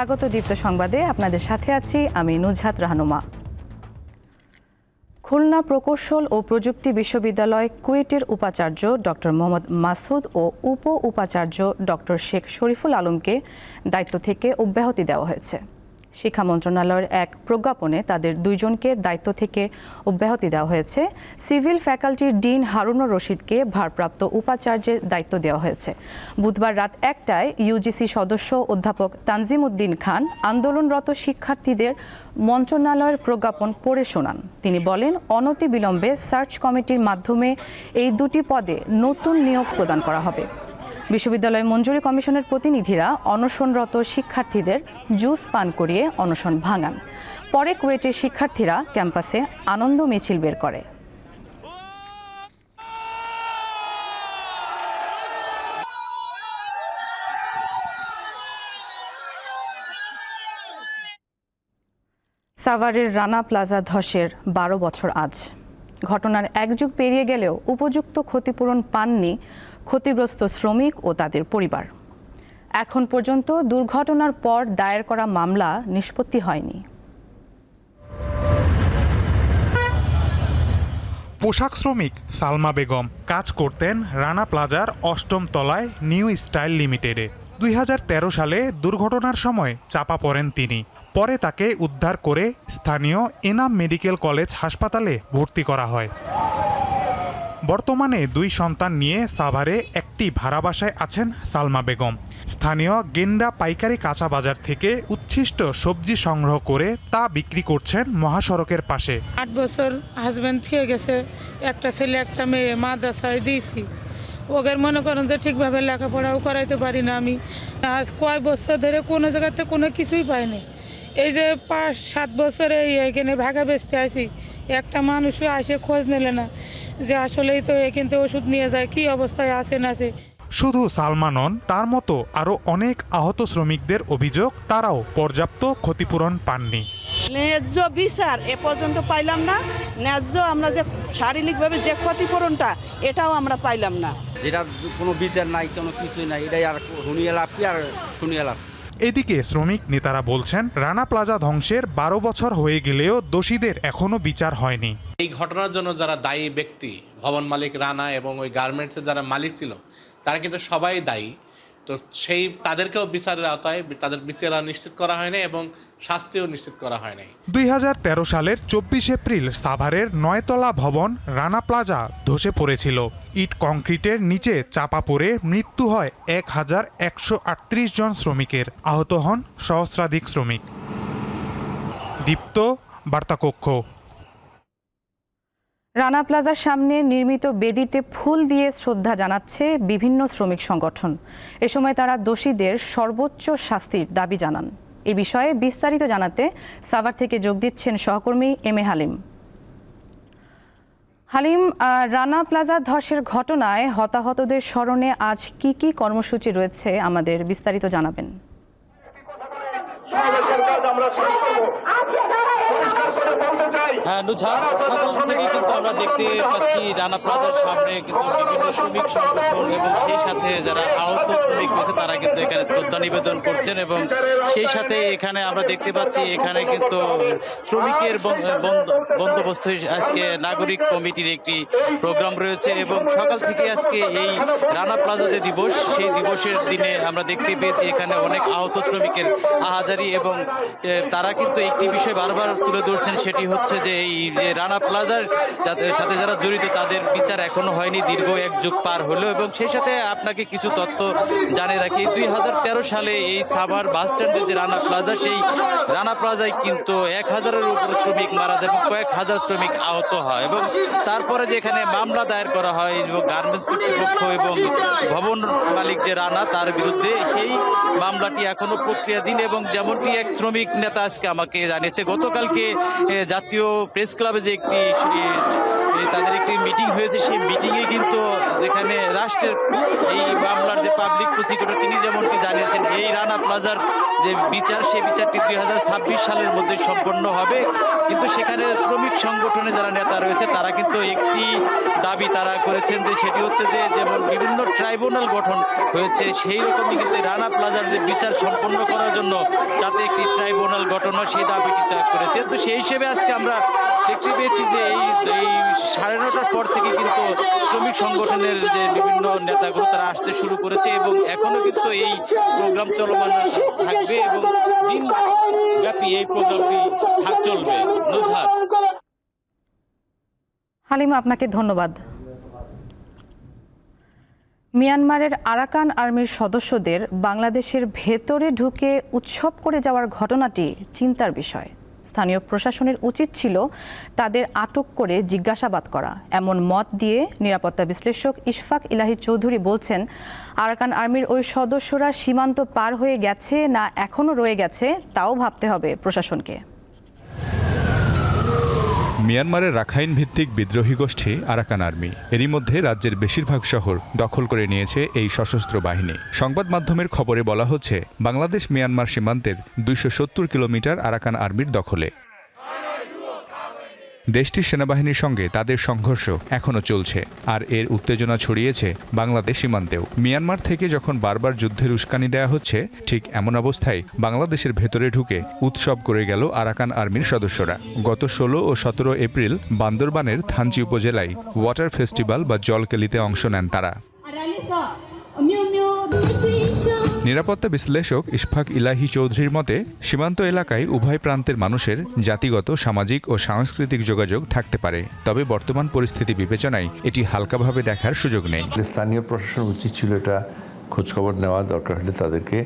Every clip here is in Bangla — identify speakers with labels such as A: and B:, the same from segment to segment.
A: স্বাগত দীপ্ত সংবাদে, আপনাদের সাথে আছি আমি নুজহাত রাহনুমা। খুলনা প্রকৌশল ও প্রযুক্তি বিশ্ববিদ্যালয় কুয়েটের উপাচার্য ডক্টর মোহাম্মদ মাসুদ ও উপ উপাচার্য ডক্টর শেখ শরীফুল আলমকে দায়িত্ব থেকে অব্যাহতি দেওয়া হয়েছে। শিক্ষা মন্ত্রণালয়ের এক প্রজ্ঞাপনে তাদের দুইজনকে দায়িত্ব থেকে অব্যাহতি দেওয়া হয়েছে। সিভিল ফ্যাকাল্টির ডিন হারুনুর রশিদকে ভারপ্রাপ্ত উপাচার্যের দায়িত্ব দেওয়া হয়েছে। বুধবার রাত একটায় ইউজিসি সদস্য অধ্যাপক তানজিম উদ্দিন খান আন্দোলনরত শিক্ষার্থীদের মন্ত্রণালয়ের প্রজ্ঞাপন পড়ে শোনান। তিনি বলেন, অনতিবিলম্বে সার্চ কমিটির মাধ্যমে এই দুটি পদে নতুন নিয়োগ প্রদান করা হবে। বিশ্ববিদ্যালয় মঞ্জুরি কমিশনের প্রতিনিধিরা অনশনরত শিক্ষার্থীদের জুস পান করিয়ে অনশন ভাঙান। পরে কুয়েটের শিক্ষার্থীরা ক্যাম্পাসে আনন্দ মিছিল বের করে। সাভারের রানা প্লাজা ধসের বারো বছর আজ। ঘটনার এক যুগ পেরিয়ে গেলেও উপযুক্ত ক্ষতিপূরণ পাননি ক্ষতিগ্রস্ত শ্রমিক ও তাদের পরিবার। এখন পর্যন্ত দুর্ঘটনার পর দায়ের করা মামলা নিষ্পত্তি হয়নি।
B: পোশাক শ্রমিক সালমা বেগম কাজ করতেন রানা প্লাজার অষ্টম তলায় নিউ স্টাইল লিমিটেডে। দুই হাজার তেরো সালে দুর্ঘটনার সময় চাপা পড়েন তিনি। পরে তাকে উদ্ধার করে স্থানীয় এনাম মেডিকেল কলেজ হাসপাতালে ভর্তি করা হয়। বর্তমানে দুই সন্তান নিয়ে সাভারে একটি ভাড়া বাসায় আছেন সালমা বেগম। স্থানীয় গেন্ডা পাইকারি কাঁচা বাজার থেকে উচ্ছিষ্ট সবজি সংগ্রহ করে তা বিক্রি করছেন মহাসড়কের পাশে।
C: আট বছর হাজব্যান্ড থেকে গেছে, একটা ছেলে, একটা মেয়ে, মাদ্রাসায় দিয়েছি। ওদের মনে করেন যে ঠিকভাবে লেখাপড়াও করাইতে পারি না আমি। আজ কয় বছর ধরে কোনো জায়গাতে কোনো কিছুই পাইনি এই যে পাঁচ, সাত বছরে এখানে ভাগা বেচতে আসি, একটা মানুষও আসে খোঁজ নিলে না। যে আসলেই তো এখান থেকে ওষুধ নিয়ে যায় কি অবস্থায় আছে না আছে।
B: শুধু সালমানন তার মতো আরও অনেক আহত শ্রমিকদের অভিযোগ তারাও পর্যাপ্ত ক্ষতিপূরণ পাননি।
D: ন্যায্য বিচার এ পর্যন্ত পাইলাম না। ন্যায্য আমরা যে শারীরিকভাবে যে ক্ষতিপূরণটা এটাও আমরা পাইলাম না।
E: যেটা কোনো বিচার নাই কোনো কিছুই নাই এটাই আর শুনিয়ে লাভ কি আর শুনিয়ে লাভ?
B: এদিকে শ্রমিক নেতারা বলছেন, রানা প্লাজা ধ্বংসের বারো বছর হয়ে গেলেও দোষীদের এখনও বিচার হয়নি।
F: এই ঘটনার জন্য যারা দায়ী ব্যক্তি, ভবন মালিক রানা এবং ওই গার্মেন্টসের যারা মালিক ছিল, তারা কিন্তু সবাই দায়ী। তো সেই, তাদেরকেও বিচারের আওতায় তাদের বিচার নিশ্চিত করা হয়নি এবং শাস্তিও নিশ্চিত করা হয়নি
B: দুই হাজার তেরো সালের চব্বিশ এপ্রিল সাভারের নয়তলা ভবন রানা প্লাজা ধসে পড়েছিল। ইট কংক্রিটের নিচে চাপা পড়ে মৃত্যু হয় এক হাজার একশো আটত্রিশ জন শ্রমিকের। আহত হন সহস্রাধিক শ্রমিক। দীপ্ত বার্তাকক্ষ।
A: রানা প্লাজার সামনে নির্মিত বেদিতে ফুল দিয়ে শ্রদ্ধা জানাচ্ছে বিভিন্ন শ্রমিক সংগঠন। এ সময় তারা দোষীদের সর্বোচ্চ শাস্তির দাবি জানান। এ বিষয়ে বিস্তারিত জানাতে সাভার থেকে যোগ দিচ্ছেন সহকর্মী M A Halim. Halim Rana Plaza ধসের ঘটনায় হতাহতদের স্মরণে আজ কি কি কর্মসূচি রয়েছে আমাদের বিস্তারিত জানাবেন।
G: নুঝা সকাল থেকে কিন্তু আমরা দেখতে পাচ্ছি রানা প্লাজার সামনে কিন্তু বিভিন্ন শ্রমিক সংগঠন এবং সেই সাথে যারা আহত শ্রমিক রয়েছে তারা কিন্তু এখানে শ্রদ্ধা নিবেদন করছেন এবং সেই সাথে এখানে আমরা দেখতে পাচ্ছি এখানে কিন্তু শ্রমিকের বন্দোবস্ত আজকে নাগরিক কমিটির একটি প্রোগ্রাম রয়েছে এবং সকাল থেকে আজকে এই রানা প্লাজা যে দিবস সেই দিবসের দিনে আমরা দেখতে পেয়েছি এখানে অনেক আহত শ্রমিকের আহাজারি এবং তারা কিন্তু একটি বিষয় বারবার তুলে ধরছেন সেটি হচ্ছে যে এই যে রানা প্লাজার সাথে যারা জড়িত, তাদের বিচার এখনও হয়নি, দীর্ঘ এক যুগ পার হলো এবং সেই সাথে আপনাকে কিছু তথ্য জানিয়ে রাখি। দুই হাজার তেরো সালে এই সাভার বাস স্ট্যান্ডে যে রানা প্লাজা, সেই রানা প্লাজায় কিন্তু এক হাজারের উপর শ্রমিক মারা যায় কয়েক হাজার শ্রমিক আহত হয় এবং তারপরে যে এখানে মামলা দায়ের করা হয়, এবং গার্মেন্টস কর্তৃপক্ষ এবং ভবন মালিক যে রানা, তার বিরুদ্ধে সেই মামলাটি এখনও প্রক্রিয়াধীন এবং যেমনটি এক শ্রমিক নেতা আজকে আমাকে জানিয়েছে, গতকালকে জাতীয় প্রেস ক্লাবে যে একটি তাদের একটি মিটিং হয়েছে, সেই মিটিংয়ে কিন্তু যেখানে রাষ্ট্রের এই মামলার যে পাবলিক প্রসিকিউটর তিনি যেমনটি জানিয়েছেন, এই রানা প্লাজার যে বিচার, সেই বিচারটি দুই হাজার ছাব্বিশ সালের মধ্যে সম্পন্ন হবে। কিন্তু সেখানে শ্রমিক সংগঠনে যারা নেতা রয়েছে, তারা কিন্তু একটি দাবি তারা করেছেন যে সেটি হচ্ছে যে যেমন বিভিন্ন ট্রাইব্যুনাল গঠন হয়েছে, সেই রকমই কিন্তু রানা প্লাজার যে বিচার সম্পন্ন করার জন্য যাতে একটি ট্রাইব্যুনাল গঠন হয়, সেই দাবিটি তারা করেছে। তো সেই হিসেবে আজকে আমরা দেখতে পেয়েছি যে এই এই সাড়ে নটার পর থেকে কিন্তু শ্রমিক সংগঠনের যে বিভিন্ন নেতাগুলো তারা আসতে শুরু করেছে এবং এখনও কিন্তু এই প্রোগ্রাম চলমান থাকবে এবং দিন ব্যাপী এই প্রোগ্রামটি থাক- চলবে। নুজহাত।
A: হালিমা আপনাকে ধন্যবাদ। মিয়ানমারের আরাকান আর্মির সদস্যদের বাংলাদেশের ভেতরে ঢুকে উৎসব করে যাওয়ার ঘটনাটি চিন্তার বিষয়। স্থানীয় প্রশাসনের উচিত ছিল তাদের আটক করে জিজ্ঞাসাবাদ করা। এমন মত দিয়ে নিরাপত্তা বিশ্লেষক ইশফাক ইলাহি চৌধুরী বলছেন, আরাকান আর্মির ওই সদস্যরা সীমান্ত পার হয়ে গেছে না এখনও রয়ে গেছে, তাও ভাবতে হবে প্রশাসনকে।
H: মিয়ানমারের রাখাইন ভিত্তিক বিদ্রোহী গোষ্ঠী আরাকান আর্মি। এরই মধ্যে রাজ্যের বেশিরভাগ শহর দখল করে নিয়েছে এই সশস্ত্র বাহিনী। সংবাদ মাধ্যমের খবরে বলা হচ্ছে বাংলাদেশ মিয়ানমার সীমান্তের দুইশো সত্তর কিলোমিটার আরাকান আর্মির দখলে। দেশটির সেনাবাহিনীর সঙ্গে তাদের সংঘর্ষ এখনও চলছে, আর এর উত্তেজনা ছড়িয়েছে বাংলাদেশ সীমান্তেও। মিয়ানমার থেকে যখন বারবার যুদ্ধের উস্কানি দেয়া হচ্ছে, ঠিক এমন অবস্থায় বাংলাদেশের ভেতরে ঢুকে উৎসব করে গেল আরাকান আর্মির সদস্যরা। গত ষোলো ও সতেরো এপ্রিল বান্দরবানের থানচি উপজেলায় ওয়াটার ফেস্টিভ্যাল বা জলকেলিতে অংশ নেন তারা। নিরাপত্তা বিশ্লেষক ইশফাক ইলাহি চৌধুরীর মতে, সীমান্ত এলাকায় উভয় প্রান্তের মানুষের জাতিগত, সামাজিক ও সাংস্কৃতিক যোগাযোগ থাকতে পারে। তবে বর্তমান পরিস্থিতি বিবেচনায় এটি হালকাভাবে দেখার সুযোগ নেই।
I: স্থানীয় প্রশাসন উচিত ছিল এটা খোঁজখবর নেওয়া দরকার হলে তাদেরকে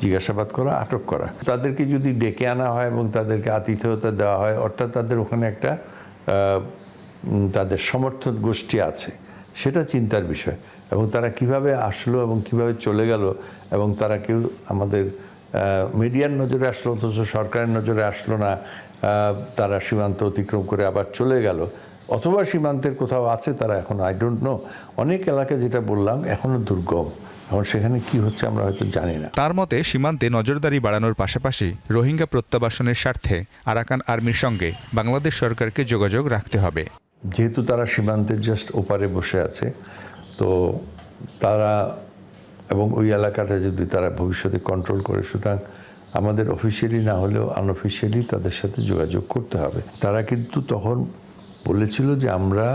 I: জিজ্ঞাসাবাদ করা, আটক করা। তাদেরকে যদি ডেকে আনা হয় এবং তাদেরকে আতিথেয়তা দেওয়া হয়, অর্থাৎ তাদের ওখানে একটা তাদের সমর্থন গোষ্ঠী আছে, সেটা চিন্তার বিষয়। এবং তারা কীভাবে আসলো এবং কীভাবে চলে গেল এবং তারা কেউ আমাদের মিডিয়ার নজরে আসলো অথচ সরকারের নজরে আসলো না তারা সীমান্ত অতিক্রম করে আবার চলে গেল। অথবা সীমান্তের কোথাও আছে তারা এখন আই ডোন্ট নো অনেক এলাকা যেটা বললাম এখনও দুর্গম। এখন সেখানে কি হচ্ছে আমরা হয়তো জানি না।
H: তার মতে সীমান্তে নজরদারি বাড়ানোর পাশাপাশি রোহিঙ্গা প্রত্যাবাসনের স্বার্থে আরাকান আর্মির সঙ্গে বাংলাদেশ সরকারকে যোগাযোগ রাখতে হবে।
I: যেহেতু তারা সীমান্তের জাস্ট ওপারে বসে আছে তো তারা এবং ওই এলাকাটা যদি তারা ভবিষ্যতে কন্ট্রোল করে, সুতরাং আমাদের অফিসিয়ালি না হলেও আনঅফিসিয়ালি তাদের সাথে যোগাযোগ করতে হবে। তারা কিন্তু তখন বলেছিল যে আমরা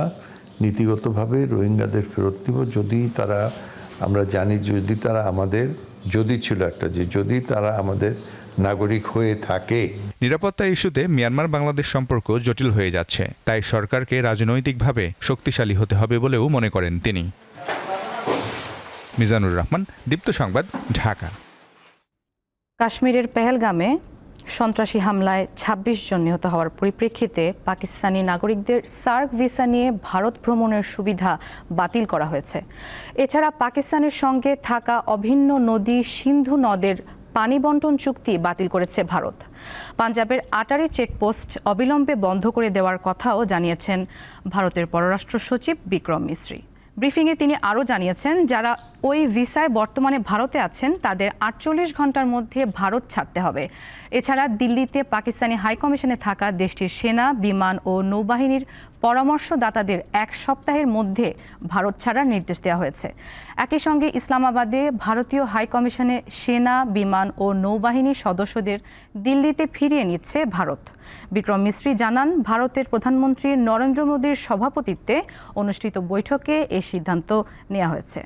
I: নীতিগতভাবে রোহিঙ্গাদের ফেরত দিব, যদি তারা, আমরা জানি যদি তারা আমাদের, যদি ছিল একটা যে যদি তারা আমাদের নাগরিক হয়ে থাকে।
H: নিরাপত্তা ইস্যুতে মিয়ানমার বাংলাদেশ সম্পর্ক জটিল হয়ে যাচ্ছে, তাই সরকারকে রাজনৈতিকভাবে শক্তিশালী হতে হবে বলেও মনে করেন তিনি। মিজানুর রহমান, দীপ্ত সংবাদ, ঢাকা।
A: কাশ্মীরের পেহেলগামে সন্ত্রাসী হামলায় ২৬ জন নিহত হওয়ার পরিপ্রেক্ষিতে পাকিস্তানি নাগরিকদের সার্ক ভিসা নিয়ে ভারত ভ্রমণের সুবিধা বাতিল করা হয়েছে। এছাড়া পাকিস্তানের সঙ্গে থাকা অভিন্ন নদী, সিন্ধু নদের পানি বন্টন চুক্তি বাতিল করেছে ভারত। পাঞ্জাবের আটারি চেকপোস্ট অবিলম্বে বন্ধ করে দেওয়ার কথাও জানিয়েছেন ভারতের পররাষ্ট্র সচিব বিক্রম মিশ্রি ব্রিফিংয়ে তিনি আরও জানিয়েছেন, যারা ওই ভিসায় বর্তমানে ভারতে আছেন, তাদের আটচল্লিশ ঘণ্টার মধ্যে ভারত ছাড়তে হবে। এছাড়া দিল্লিতে পাকিস্তানি হাইকমিশনে থাকা দেশটির সেনা, বিমান ও নৌবাহিনীর পরামর্শদাতাদের এক সপ্তাহের মধ্যে ভারত ছাড়ার নির্দেশ দেওয়া হয়েছে। একই সঙ্গে ইসলামাবাদে ভারতীয় হাইকমিশনে সেনা, বিমান ও নৌবাহিনীর সদস্যদের দিল্লিতে ফিরিয়ে নিচ্ছে ভারত। বিক্রম মিস্ত্রি জানান, ভারতের প্রধানমন্ত্রী নরেন্দ্র মোদীর সভাপতিত্বে অনুষ্ঠিত বৈঠকে এ সিদ্ধান্ত নেওয়া হয়েছে।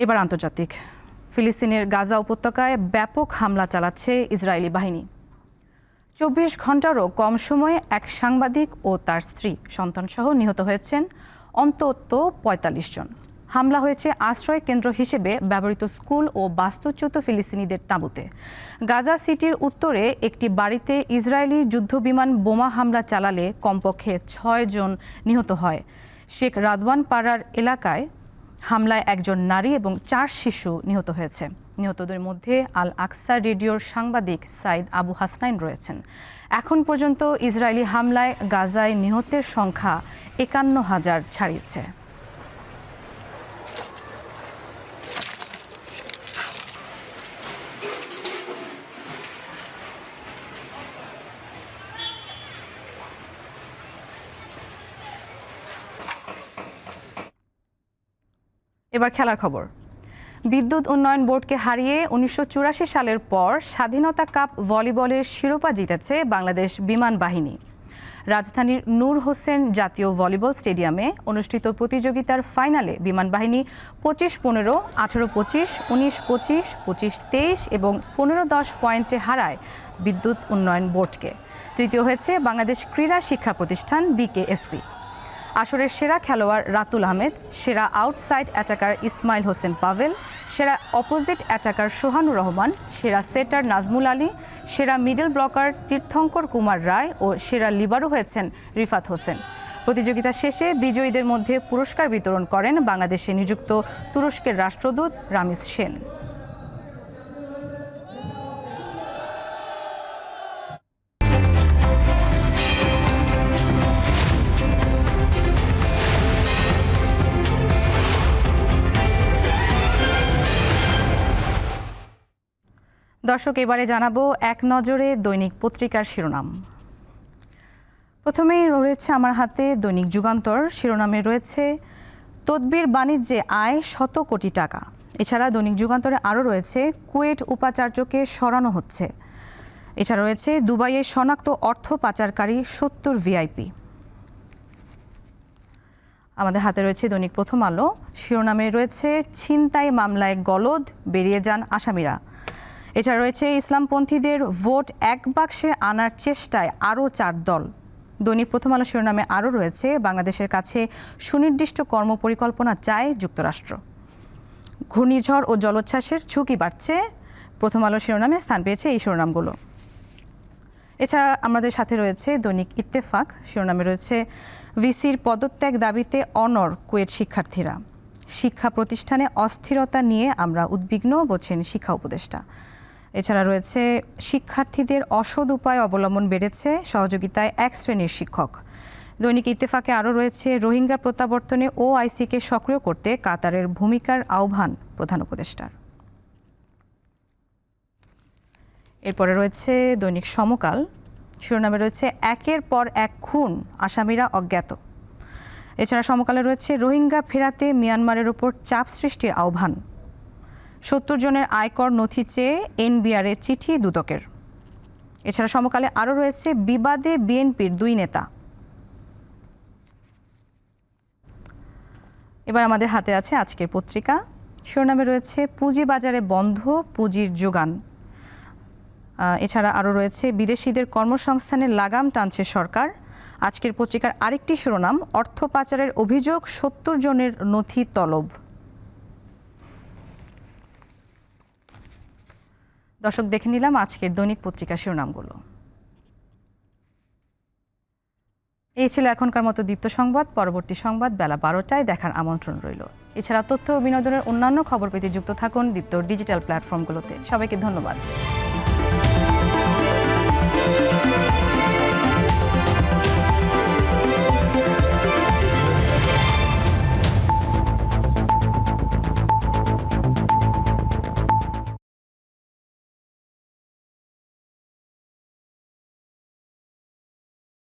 A: এবার আন্তর্জাতিক ফিলিস্তিনের গাজা উপত্যকায় ব্যাপক হামলা চালাচ্ছে ইসরায়েলি বাহিনী। চব্বিশ ঘন্টারও কম সময়ে এক সাংবাদিক ও তার স্ত্রী সন্তানসহ নিহত হয়েছেন অন্তত পঁয়তাল্লিশ জন। হামলা হয়েছে আশ্রয় কেন্দ্র হিসেবে ব্যবহৃত স্কুল ও বাস্তুচ্যুত ফিলিস্তিনিদের তাঁবুতে। গাজা সিটির উত্তরে একটি বাড়িতে ইসরায়েলি যুদ্ধবিমান বোমা হামলা চালালে কমপক্ষে ছয় জন নিহত হয়। শেখ রাদওয়ান পাড়ার এলাকায় হামলায় একজন নারী এবং চার শিশু নিহত হয়েছে। নিহতদের মধ্যে আল আকসা রেডিওর সাংবাদিক সাইদ আবু হাসনাইন রয়েছেন। এখন পর্যন্ত ইসরায়েলি হামলায় গাজায় নিহতের সংখ্যা একান্ন হাজার ছাড়িয়েছে। এবার খেলার খবর। বিদ্যুৎ উন্নয়ন বোর্ডকে হারিয়ে উনিশশো চুরাশি সালের পর স্বাধীনতা কাপ ভলিবলের শিরোপা জিতেছে বাংলাদেশ বিমান বাহিনী। রাজধানীর নূর হোসেন জাতীয় ভলিবল স্টেডিয়ামে অনুষ্ঠিত প্রতিযোগিতার ফাইনালে বিমান বাহিনী পঁচিশ পনেরো, আঠেরো পঁচিশ, উনিশ পঁচিশ পঁচিশ তেইশ এবং পনেরো দশ পয়েন্টে হারায় বিদ্যুৎ উন্নয়ন বোর্ডকে। তৃতীয় হয়েছে বাংলাদেশ ক্রীড়া শিক্ষা প্রতিষ্ঠান বিকেএসপি। আসরের সেরা খেলোয়াড় রাতুল আহমেদ, সেরা আউটসাইড অ্যাটাকার ইসমাইল হোসেন পাভেল, সেরা অপোজিট অ্যাটাকার সোহানুর রহমান, সেরা সেটার নাজমুল আলী, সেরা মিডল ব্লকার তীর্থঙ্কর কুমার রায় ও সেরা লিবারও হয়েছেন রিফাত হোসেন। প্রতিযোগিতা শেষে বিজয়ীদের মধ্যে পুরস্কার বিতরণ করেন বাংলাদেশে নিযুক্ত তুরস্কের রাষ্ট্রদূত রামিজ সেন। দর্শক, এবারে জানাব এক নজরে দৈনিক পত্রিকার শিরোনাম। প্রথমেই রয়েছে আমার হাতে দৈনিক যুগান্তর। শিরোনামে রয়েছে, তদবির বাণিজ্যে আয় শত কোটি টাকা। এছাড়া দৈনিক যুগান্তরে আরও রয়েছে, কুয়েট উপাচার্যকে সরানো হচ্ছে। এছাড়া রয়েছে, দুবাইয়ে শনাক্ত অর্থ পাচারকারী সত্তর ভিআইপি। আমাদের হাতে রয়েছে দৈনিক প্রথম আলো। শিরোনামে রয়েছে, ছিনতাই মামলায় গলদ, বেরিয়ে যান আসামিরা। এছাড়া রয়েছে ইসলামপন্থীদের ভোট এক বাক্সে আনার চেষ্টায় আরও চার দল। দৈনিক প্রথম আলো শিরোনামে আরও রয়েছে, বাংলাদেশের কাছে সুনির্দিষ্ট কর্মপরিকল্পনা চায় যুক্তরাষ্ট্র। ঘূর্ণিঝড় ও জলোচ্ছ্বাসের ঝুঁকি বাড়ছে, প্রথম আলো শিরোনামে স্থান পেয়েছে এই শিরোনামগুলো। এছাড়া আমাদের সাথে রয়েছে দৈনিক ইত্তেফাক, শিরোনামে রয়েছে ভিসির পদত্যাগ দাবিতে অনর কুয়েট শিক্ষার্থীরা। শিক্ষা প্রতিষ্ঠানে অস্থিরতা নিয়ে আমরা উদ্বিগ্ন, বলছেন শিক্ষা উপদেষ্টা। এছাড়া রয়েছে, শিক্ষার্থীদের অসদ উপায় অবলম্বন বেড়েছে সহযোগিতায় এক শ্রেণির শিক্ষক। দৈনিক ইত্তেফাকে আরও রয়েছে, রোহিঙ্গা প্রত্যাবর্তনে ও আইসিকে সক্রিয় করতে কাতারের ভূমিকার আহ্বান প্রধান উপদেষ্টার। এরপরে রয়েছে দৈনিক সমকাল। শিরোনামে রয়েছে, একের পর এক খুন, আসামিরা অজ্ঞাত। এছাড়া সমকালে রয়েছে, রোহিঙ্গা ফেরাতে মিয়ানমারের ওপর চাপ সৃষ্টির আহ্বান। সত্তর জনের আয়কর নথি চেয়ে এনবিআরের চিঠি দুদকের। এছাড়া সমকালে আরও রয়েছে বিবাদে বিএনপির দুই নেতা। এবার আমাদের হাতে আছে আজকের পত্রিকা। শিরোনামে রয়েছে, পুঁজিবাজারে বন্ধ, পুঁজির যোগান। এছাড়া আরও রয়েছে, বিদেশিদের কর্মসংস্থানের লাগাম টানছে সরকার। আজকের পত্রিকার আরেকটি শিরোনাম, অর্থ পাচারের অভিযোগ, সত্তর জনের নথি তলব। দর্শক দেখে নিলাম আজকের দৈনিক পত্রিকা শিরোনামগুলো। এই ছিল এখনকার মতো দীপ্ত সংবাদ। পরবর্তী সংবাদ বেলা বারোটায় দেখার আমন্ত্রণ রইল। এছাড়া তথ্য ও বিনোদনের অন্যান্য খবর পেতে যুক্ত থাকুন দীপ্ত ডিজিটাল প্ল্যাটফর্মগুলোতে। সবাইকে ধন্যবাদ।